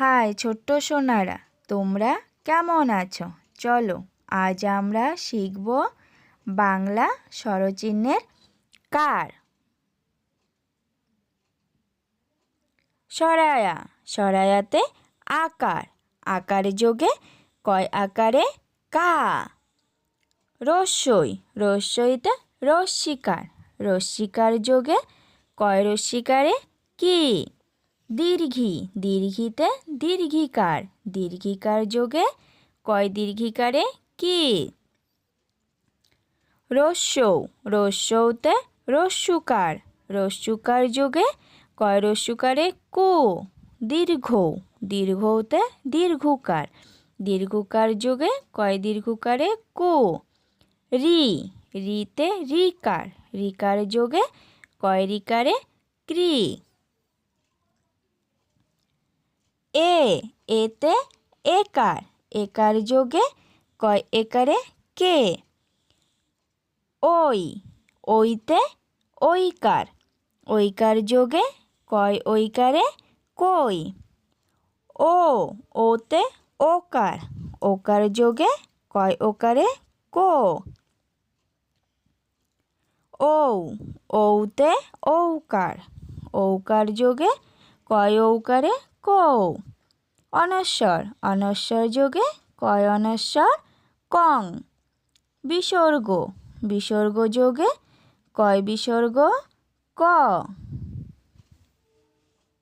High, ছোট্ট সোনারা, তোমরা কেমন আছো? চলো, আজ আমরা শিখব বাংলা স্বরচিহ্নের কার? সরায়া, সরায়াতে আকার। আকার যোগে কয় আকারে? কা। রস্যই, রস্যইতে রস্মিকার রস্মিকার যোগে কয় রস্মিকারে কি? দীর্ঘি, দীর্ঘিতে দীর্ঘিকার দীর্ঘিকার যোগে কয় দীর্ঘিকারে? কি? রস্যৌ, রস্যৌতে রস্যুকার রস্যুকার যোগে কয় রস্যুকারে? কো, দীর্ঘ, দীর্ঘতে দীর্ঘকার দীর্ঘকার যোগে কয় দীর্ঘকারে? কো, রি, রিতে রিকার রিকার যোগে কয় রিকারে? ক্রি। এ, এতে একার। একার যোগে কয় একারে কে? ওই, ওইতে ওইকার ওইকার যোগে কয় ওইকারে কই? ও, ওতে ওকার। ওকার যোগে কয় ওকারে কো? ঔ, ঔতে ঔকার। ঔকার যোগে কয় ঔকারে কৌ অনস্বর অনশ্বর যোগে কয় অনশ্বর? কং। বিসর্গ বিসর্গ যোগে কয় বিসর্গ? ক।